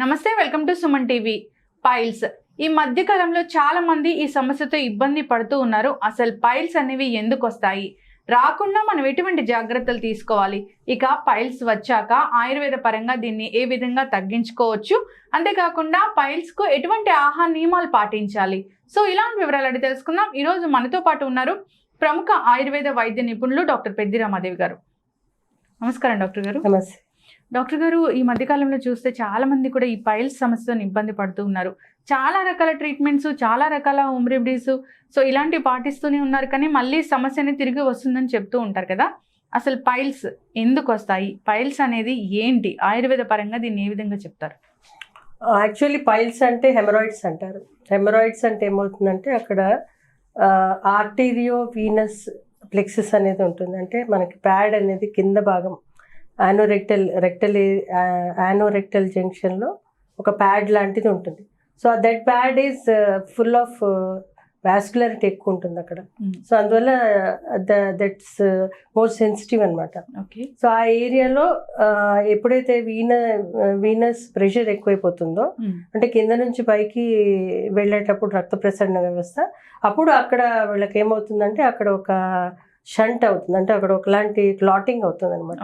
నమస్తే welcome to Suman TV. Piles. ఈ మధ్యకాలంలో చాలామంది చాలా మంది ఈ సమస్యతో ఇబ్బంది పడుతూ ఉన్నారు. అసలు పైల్స్ అనేవి ఎందుకు వస్తాయి? రాకుండా మనం ఎటువంటి జాగ్రత్తలు తీసుకోవాలి? ఇక పైల్స్ వచ్చాక ఆయుర్వేద పరంగా దీన్ని ఏ విధంగా తగ్గించుకోవచ్చు? అంతేకాకుండా పైల్స్కు ఎటువంటి ఆహార నియమాలు పాటించాలి? సో ఇలాంటి వివరాలు అడిగి తెలుసుకుందాం. ఈరోజు మనతో పాటు ఉన్నారు ప్రముఖ ఆయుర్వేద వైద్య నిపుణులు డాక్టర్ పెద్ది రామాదేవి గారు. నమస్కారం డాక్టర్ గారు. నమస్తే. డాక్టర్ గారు ఈ మధ్యకాలంలో చూస్తే చాలా మంది కూడా ఈ పైల్స్ సమస్యతో ఇబ్బంది పడుతూ ఉన్నారు. చాలా రకాల ట్రీట్మెంట్స్ చాలా రకాల హోమ్ రెమెడీస్ సో ఇలాంటివి పాటిస్తూనే ఉన్నారు కానీ మళ్ళీ సమస్య అనేది తిరిగి వస్తుందని చెప్తూ ఉంటారు కదా. అసలు పైల్స్ ఎందుకు వస్తాయి? పైల్స్ అనేది ఏంటి? ఆయుర్వేద పరంగా దీన్ని ఏ విధంగా చెప్తారు? యాక్చువల్లీ పైల్స్ అంటే హెమరాయిడ్స్ అంటారు. హెమరాయిడ్స్ అంటే ఏమవుతుందంటే అక్కడ ఆర్టీరియో వీనస్ ప్లెక్సెస్ అనేది ఉంటుంది. అంటే మనకి ప్యాడ్ అనేది కింద భాగం యానోరెక్టల్ రెక్టల్ యానోరెక్టల్ జంక్షన్లో ఒక ప్యాడ్ లాంటిది ఉంటుంది. So that pad is full of vascularity ఎక్కువ ఉంటుంది అక్కడ. సో అందువల్ల దట్స్ మోర్ సెన్సిటివ్ అనమాట సో ఆ ఏరియాలో ఎప్పుడైతే వీన వీనస్ ప్రెషర్ ఎక్కువైపోతుందో అంటే కింద నుంచి పైకి వెళ్ళేటప్పుడు రక్త ప్రసరణ వ్యవస్థ అప్పుడు అక్కడ వీళ్ళకి ఏమవుతుందంటే అక్కడ ఒక షంట్ అవుతుంది. అంటే అక్కడ ఒకలాంటి క్లాటింగ్ అవుతుంది అనమాట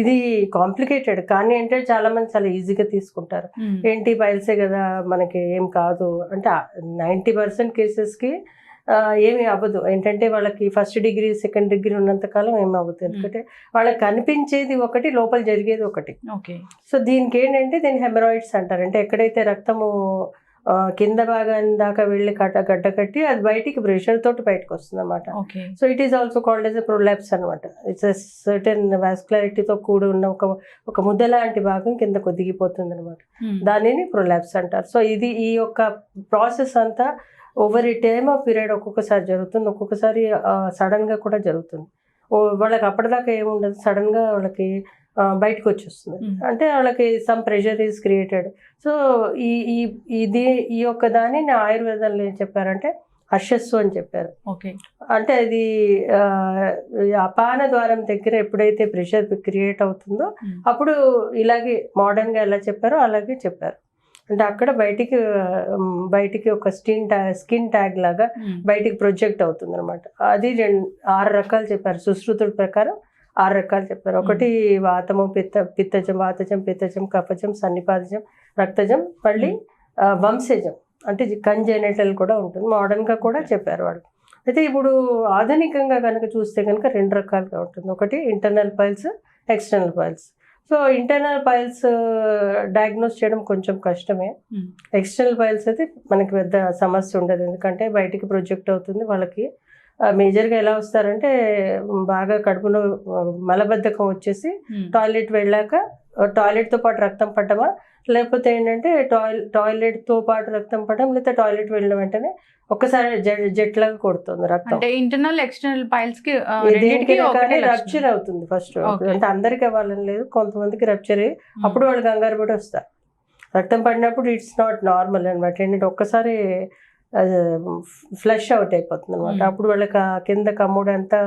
ఇది కాంప్లికేటెడ్ కానీ ఏంటంటే చాలా మంది చాలా ఈజీగా తీసుకుంటారు. ఏంటి పైల్సే కదా మనకి ఏం కాదు. అంటే నైంటీ పర్సెంట్ కేసెస్కి ఏమీ అవ్వదు. ఏంటంటే వాళ్ళకి ఫస్ట్ డిగ్రీ సెకండ్ డిగ్రీ ఉన్నంత కాలం ఏమి అవ్వదు. ఎందుకంటే వాళ్ళకి కనిపించేది ఒకటి లోపల జరిగేది ఒకటి. ఓకే. సో దీనికి ఏంటంటే దీని హెమరాయిడ్స్ అంటారు. అంటే ఎక్కడైతే రక్తము కింద భాగం దాకా వెళ్ళి కట్ట గడ్డ కట్టి అది బయటికి ప్రెషర్ తోటి బయటకు వస్తుంది అనమాట so it is also called as a prolapse అనమాట ఇట్స్ ఎ సర్టెన్ వాస్కులారిటీతో కూడి ఉన్న ఒక ఒక ముద్ద లాంటి భాగం కిందకు దిగిపోతుంది అనమాట దానిని ప్రొలాప్స్ అంటారు. సో ఇది ఈ యొక్క ప్రాసెస్ అంతా ఓవర్ ఈ టైమ్ ఆఫ్ పీరియడ్ ఒక్కొక్కసారి జరుగుతుంది. ఒక్కొక్కసారి సడన్గా కూడా జరుగుతుంది. వాళ్ళకి అప్పటిదాకా ఏముండదు. సడన్గా వాళ్ళకి ఆ, బయటకు వచ్చేస్తుంది. అంటే వాళ్ళకి some pressure is created so ఈ ఈ ఇది ఈ యొక్క దానిని ఆయుర్వేదంలో ఏం చెప్పారంటే హర్షస్సు అని చెప్పారు. ఓకే. అంటే అది అపాన ద్వారం దగ్గర ఎప్పుడైతే ప్రెషర్ క్రియేట్ అవుతుందో అప్పుడు ఇలాగే మోడర్న్గా ఎలా చెప్పారో అలాగే చెప్పారు. అంటే అక్కడ బయటికి బయటికి ఒక స్కిన్ ట్యాగ్ స్కిన్ ట్యాగ్ లాగా బయటికి ప్రొజెక్ట్ అవుతుంది అనమాట అది రెండు ఆరు రకాలు చెప్పారు. సుశ్రుతుడి ప్రకారం ఆరు రకాలు చెప్పారు. ఒకటి వాతము పిత్త పిత్తజం వాతజం పిత్తజం కఫజం సన్నిపాతజం రక్తజం మళ్ళీ వంశజం. అంటే కంజెనటల్ కూడా ఉంటుంది. మోడర్న్గా కూడా చెప్పారు వాళ్ళు. అయితే ఇప్పుడు ఆధునికంగా కనుక చూస్తే కనుక రెండు రకాలుగా ఉంటుంది. ఒకటి internal piles external piles so internal piles diagnose చేయడం కొంచెం కష్టమే. ఎక్స్టర్నల్ పైల్స్ అయితే మనకి పెద్ద సమస్య ఉండదు. ఎందుకంటే బయటికి ప్రొజెక్ట్ అవుతుంది వాళ్ళకి. మేజర్గా ఎలా వస్తారంటే బాగా కడుపులో మలబద్ధకం వచ్చేసి టాయిలెట్ వెళ్ళాక టాయిలెట్తో పాటు రక్తం పడ్డమా లేకపోతే ఏంటంటే టాయిల్ టాయిలెట్తో పాటు రక్తం పడడం లేకపోతే టాయిలెట్ వెళ్ళిన వెంటనే ఒక్కసారి జెట్ జెట్లాగా కొడుతుంది రక్తం. అంటే ఇంటర్నల్ ఎక్స్టర్నల్ పైల్స్కి రప్చర్. అవుతుంది ఫస్ట్. అంటే అందరికి అవ్వాలని లేదు కొంతమందికి రప్చర్ అయ్యి అప్పుడు వాళ్ళు కంగారు పడి వస్తారు. రక్తం పడినప్పుడు ఇట్స్ నాట్ నార్మల్ అనమాట ఏంటంటే ఒక్కసారి ఫ్లష్ అవుట్ అయిపోతుంది అనమాట. అప్పుడు వాళ్ళకి కింద కమ్ముడు అంతా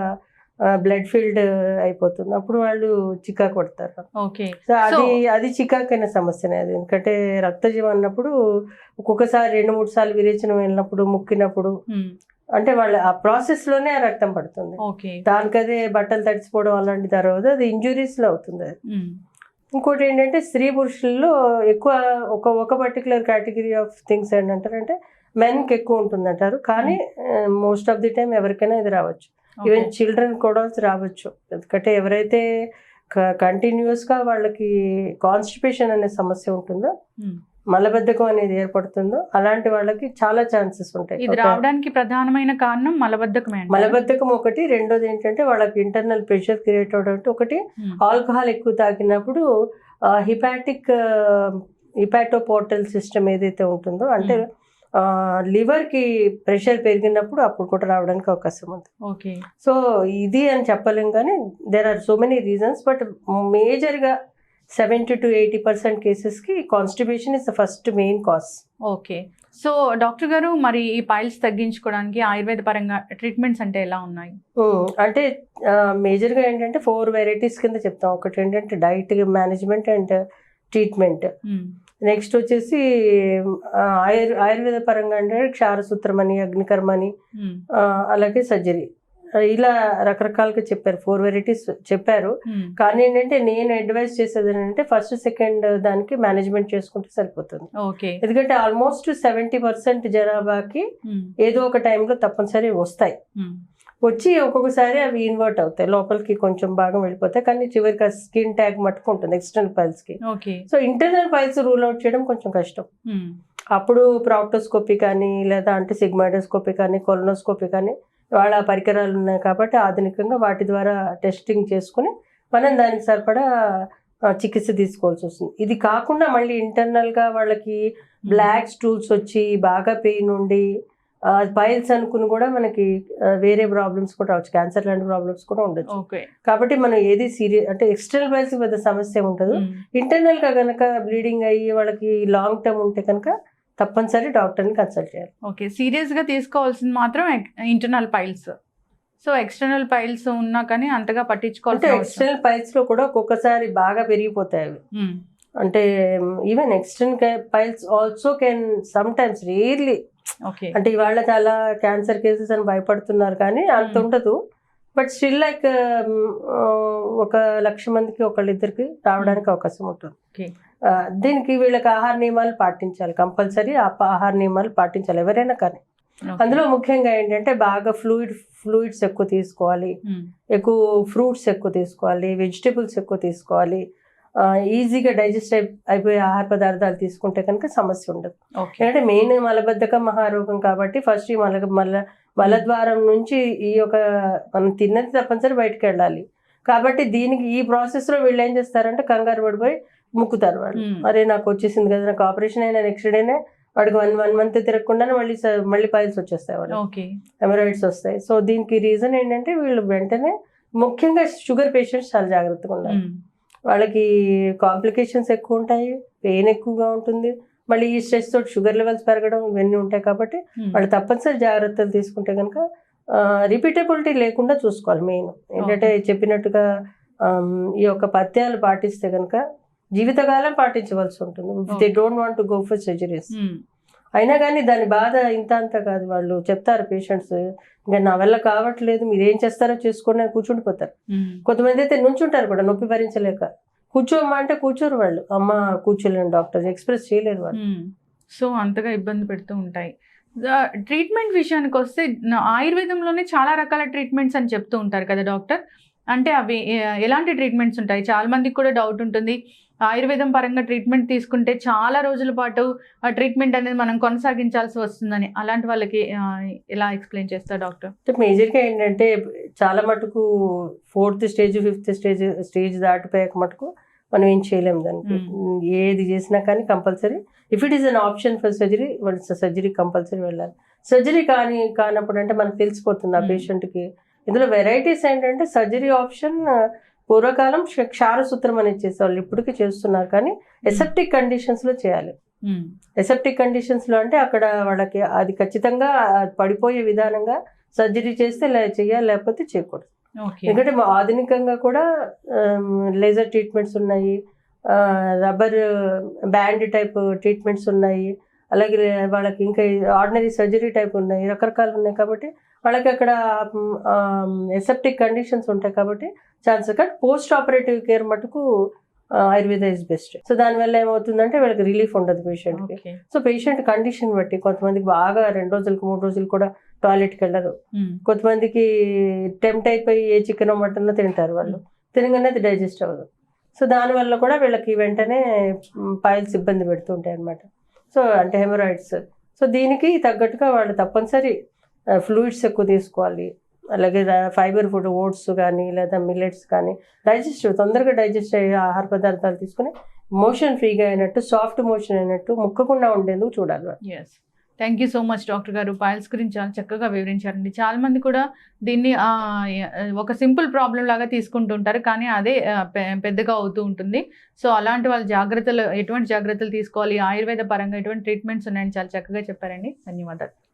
బ్లడ్ ఫీల్డ్ అయిపోతుంది. అప్పుడు వాళ్ళు చికాకు పడతారు ఓకే. సో అది అది చికాకైన సమస్యనే. అది ఎందుకంటే రక్తజీవం అన్నప్పుడు ఒక్కొక్కసారి రెండు మూడు సార్లు విరేచనం వెళ్ళినప్పుడు ముక్కినప్పుడు అంటే వాళ్ళ ఆ ప్రాసెస్లోనే రక్తం పడుతుంది. దానికదే బట్టలు తడిచిపోవడం అలాంటి తర్వాత అది injuries లో అవుతుంది అది. ఇంకోటి ఏంటంటే స్త్రీ పురుషుల్లో ఎక్కువ ఒక ఒక పర్టికులర్ కేటగిరీ ఆఫ్ థింగ్స్ ఏంటంటారంటే మెన్కి ఎక్కువ ఉంటుంది అంటారు కానీ మోస్ట్ ఆఫ్ ది టైం ఎవరికైనా ఇది రావచ్చు. ఈవెన్ చిల్డ్రన్ కూడా రావచ్చు. ఎందుకంటే ఎవరైతే కంటిన్యూస్గా వాళ్ళకి కాన్స్టిపేషన్ అనే సమస్య ఉంటుందో మలబద్ధకం అనేది ఏర్పడుతుందో అలాంటి వాళ్ళకి చాలా ఛాన్సెస్ ఉంటాయి. ఇది రావడానికి ప్రధానమైన కారణం మలబద్ధకమే? మలబద్ధకం ఒకటి రెండోది ఏంటంటే వాళ్ళకి ఇంటర్నల్ ప్రెషర్ క్రియేట్ అవడం ఒకటి. ఆల్కహాల్ ఎక్కువ తాగినప్పుడు హిపాటిక్ హిపాటోపోర్టల్ సిస్టమ్ ఏదైతే ఉంటుందో అంటే లివర్కి ప్రెషర్ పెరిగినప్పుడు అప్పుడు కూడా రావడానికి అవకాశం ఉంది. ఓకే. సో ఇది అని చెప్పలేం కానీ there are so many reasons but మేజర్గా seventy to eighty percent కేసెస్కి constipation is the first main cause okay. So doctor గారు మరి ఈ పైల్స్ తగ్గించుకోవడానికి ఆయుర్వేద పరంగా ట్రీట్మెంట్స్ అంటే ఎలా ఉన్నాయి? అంటే మేజర్గా ఏంటంటే ఫోర్ వెరైటీస్ కింద చెప్తాం. ఒకటి ఏంటంటే diet management and treatment. Next వచ్చేసి ఆయుర్ ఆయుర్వేద పరంగా అంటే క్షారసూత్రం అని అగ్నికర్మ అని అలాగే సర్జరీ. ఇలా రకరకాలుగా చెప్పారు. ఫోర్ వెరైటీస్ చెప్పారు. కానీ ఏంటంటే నేను అడ్వైస్ చేసేది ఏంటంటే ఫస్ట్ సెకండ్ దానికి మేనేజ్మెంట్ చేసుకుంటే సరిపోతుంది. ఓకే. ఎందుకంటే ఆల్మోస్ట్ సెవెంటీ పర్సెంట్ జనాభాకి ఏదో ఒక టైంలో తప్పనిసరి వస్తాయి. వచ్చి ఒక్కొక్కసారి అవి ఇన్వర్ట్ అవుతాయి. లోపలికి కొంచెం భాగం వెళ్ళిపోతాయి కానీ చివరికి స్కిన్ ట్యాగ్ మట్టుకు ఉంటుంది external పైల్స్కి. Okay. So internal piles rule out చేయడం కొంచెం కష్టం. అప్పుడు ప్రాక్టోస్కోపీ కానీ లేదా అంటే సిగ్మాడోస్కోపీ కానీ కొలనోస్కోపీ కానీ వాళ్ళ పరికరాలు ఉన్నాయి కాబట్టి ఆధునికంగా వాటి ద్వారా టెస్టింగ్ చేసుకుని మనం దానికి సరిపడా ఆ, చికిత్స తీసుకోవాల్సి వస్తుంది. ఇది కాకుండా మళ్ళీ ఇంటర్నల్గా వాళ్ళకి బ్లాక్ స్టూల్స్ వచ్చి బాగా పెయిన్ ఉండి పైల్స్ అనుకుని కూడా మనకి వేరే ప్రాబ్లమ్స్ కూడా రావచ్చు. క్యాన్సర్ లాంటి ప్రాబ్లమ్స్ కూడా ఉండొచ్చు. ఓకే. కాబట్టి మనం ఏది సీరియస్ అంటే ఎక్స్టర్నల్ పైల్స్ పెద్ద సమస్య ఉండదు. ఇంటర్నల్గా కనుక బ్లీడింగ్ అయ్యి వాళ్ళకి లాంగ్ టర్మ్ ఉంటే కనుక తప్పనిసరి డాక్టర్ని కన్సల్ట్ చేయాలి. ఓకే. సీరియస్గా తీసుకోవాల్సింది మాత్రం internal piles. So external piles ఉన్నా కానీ అంతగా అవసరం- ఎక్స్టర్నల్ పైల్స్లో కూడా ఒక్కొక్కసారి బాగా పెరిగిపోతాయి అవి. అంటే even external piles also can sometimes rarely అంటే ఇవాళ చాలా క్యాన్సర్ కేసెస్ అని భయపడుతున్నారు కానీ అంత Hmm. ఉండదు. బట్ స్టిల్ లైక్ ఒక లక్ష మందికి ఒకళ్ళిద్దరికి రావడానికి అవకాశం ఉంటుంది. ఆ, దీనికి వీళ్ళకి ఆహార నియమాలు పాటించాలి. కంపల్సరీ ఆహార నియమాలు పాటించాలి ఎవరైనా కానీ. అందులో ముఖ్యంగా ఏంటంటే బాగా ఫ్లూయిడ్ ఫ్లూయిడ్స్ ఎక్కువ తీసుకోవాలి. ఉమ్, ఎక్కువ ఫ్రూట్స్ ఎక్కువ తీసుకోవాలి వెజిటేబుల్స్ ఎక్కువ తీసుకోవాలి. ఈజీగా డైజెస్ట్ అయి అయిపోయే ఆహార పదార్థాలు తీసుకుంటే కనుక సమస్య ఉండదు. ఎందుకంటే మెయిన్ మలబద్ధకం మహారోగం కాబట్టి ఫస్ట్ ఈ మల మల మలద్వారం నుంచి ఈ యొక్క మనం తిన్నది తప్పనిసరి బయటకు వెళ్ళాలి. కాబట్టి దీనికి ఈ ప్రాసెస్లో వీళ్ళు ఏం చేస్తారంటే కంగారు పడిపోయి ముక్కుతారు వాళ్ళు. అరే నాకు వచ్చేసింది కదా నాకు ఆపరేషన్ అయినా నెక్స్ట్ డేనే వాడికి వన్ వన్ మంత్ తిరగకుండానే మళ్ళీ మళ్ళీ పైల్స్ వచ్చేస్తాయి వాళ్ళు ఓకే. హెమరాయిడ్స్ వస్తాయి. సో దీనికి రీజన్ ఏంటంటే వీళ్ళు వెంటనే ముఖ్యంగా షుగర్ పేషెంట్స్ చాలా జాగ్రత్తగా ఉండాలి. వాళ్ళకి కాంప్లికేషన్స్ ఎక్కువ ఉంటాయి పెయిన్ ఎక్కువగా ఉంటుంది. మళ్ళీ ఈ స్ట్రెస్ తోటి షుగర్ లెవెల్స్ పెరగడం ఇవన్నీ ఉంటాయి కాబట్టి ఉమ్, వాళ్ళు తప్పనిసరి జాగ్రత్తలు తీసుకుంటే కనుక రిపీటబిలిటీ లేకుండా చూసుకోవాలి మెయిన్ ఏంటంటే చెప్పినట్టుగా ఈ యొక్క పథ్యాలు పాటిస్తే కనుక జీవితకాలం పాటించవలసి ఉంటుంది. They. Don't want to go for surgeries అయినా కానీ దాని బాధ ఇంత అంత కాదు. వాళ్ళు చెప్తారు పేషెంట్స్ ఇంకా నా వల్ల కావట్లేదు మీరు ఏం చేస్తారో చేసుకోండి అని కూర్చుండిపోతారు. కొంతమంది అయితే నుంచుంటారు కూడా నొప్పి భరించలేక. కూర్చోమ్మా అంటే కూర్చోరు వాళ్ళు. అమ్మ కూర్చోలేను డాక్టర్ ఎక్స్ప్రెస్ చేయలేరు వాళ్ళు. సో అంతగా ఇబ్బంది పెడుతూ ఉంటాయి. ట్రీట్మెంట్ విషయానికి వస్తే ఆయుర్వేదంలోనే చాలా రకాల ట్రీట్మెంట్స్ అని చెప్తూ ఉంటారు కదా డాక్టర్. అంటే అవి ఎలాంటి ట్రీట్మెంట్స్ ఉంటాయి? చాలా మందికి కూడా డౌట్ ఉంటుంది. ఆయుర్వేదం పరంగా ట్రీట్మెంట్ తీసుకుంటే చాలా రోజుల పాటు ఆ ట్రీట్మెంట్ అనేది మనం కొనసాగించాల్సి వస్తుందని అలాంటి వాళ్ళకి ఎలా ఎక్స్ప్లెయిన్ చేస్తారు డాక్టర్? అంటే మేజర్గా ఏంటంటే చాలా మటుకు fourth stage fifth stage stage దాటిపోయాక మటుకు మనం ఏం చేయలేము దానికి. ఏది చేసినా కానీ compulsory if it is an option for surgery surgery compulsory వెళ్ళాలి. సర్జరీ కానీ కానప్పుడు అంటే మనకు తెలిసిపోతుంది ఆ. పేషెంట్కి ఇందులో వెరైటీస్ ఏంటంటే సర్జరీ ఆప్షన్ పూర్వకాలం క్ష- క్షారసూత్రం అనేది చేసేవాళ్ళు ఇప్పటికీ చేస్తున్నారు కానీ ఎసెప్టిక్ కండిషన్స్లో చేయాలి. ఎసెప్టిక్ కండిషన్స్లో అంటే అక్కడ వాళ్ళకి అది ఖచ్చితంగా పడిపోయే విధానంగా సర్జరీ చేస్తే చేయాలి లేకపోతే చేయకూడదు. ఎందుకంటే ఆధునికంగా కూడా లేజర్ ట్రీట్మెంట్స్ ఉన్నాయి. రబ్బర్ బ్యాండ్ టైప్ ట్రీట్మెంట్స్ ఉన్నాయి. అలాగే వాళ్ళకి ఇంకా ఆర్డినరీ సర్జరీ టైప్ ఉన్నాయి. రకరకాలు ఉన్నాయి కాబట్టి వాళ్ళకి అక్కడ ఎసెప్టిక్ కండిషన్స్ ఉంటాయి కాబట్టి chance cut post operative care మటుకు ఆయుర్వేద ఇస్ బెస్ట్ సో దానివల్ల ఏమవుతుందంటే వాళ్ళకి రిలీఫ్ ఉండదు పేషెంట్కి సో పేషెంట్ కండిషన్ బట్టి కొంతమందికి బాగా రెండు రోజులకు మూడు రోజులు కూడా టాయిలెట్కి వెళ్ళరు. మ్మ్. కొంతమందికి టెంప్ట్ అయిపోయి ఏ చికెన్ మటన్ తింటారు వాళ్ళు. తినగానే అది డైజెస్ట్ అవ్వదు. సో దానివల్ల కూడా వీళ్ళకి వెంటనే పైల్స్ ఇబ్బంది పెడుతుంటాయి అనమాట సో అంటే హెమరాయిడ్స్ సో దీనికి తగ్గట్టుగా వాళ్ళు తప్పనిసరి ఫ్లూయిడ్స్ ఎక్కువ తీసుకోవాలి. అలాగే ఫైబర్ ఫుడ్ ఓట్స్ కానీ లేదా మిల్లెట్స్ కానీ డైజెస్ట్ తొందరగా డైజెస్ట్ అయ్యే ఆహార పదార్థాలు తీసుకుని మోషన్ ఫ్రీగా అయినట్టు సాఫ్ట్ మోషన్ అయినట్టు ముక్కకుండా ఉండేందుకు చూడాలి yes thank you so much doctor గారు. పాయల్స్ గురించి చాలా చక్కగా వివరించారండి. చాలా మంది కూడా దీన్ని ఒక సింపుల్ ప్రాబ్లం లాగా తీసుకుంటుంటారు కానీ అదే పె- పెద్దగా అవుతూ ఉంటుంది. సో అలాంటి వాళ్ళ జాగ్రత్తలు ఎటువంటి జాగ్రత్తలు తీసుకోవాలి ఆయుర్వేద పరంగా ఎటువంటి ట్రీట్మెంట్స్ ఉన్నాయని చాలా చక్కగా చెప్పారండి. ధన్యవాదాలు.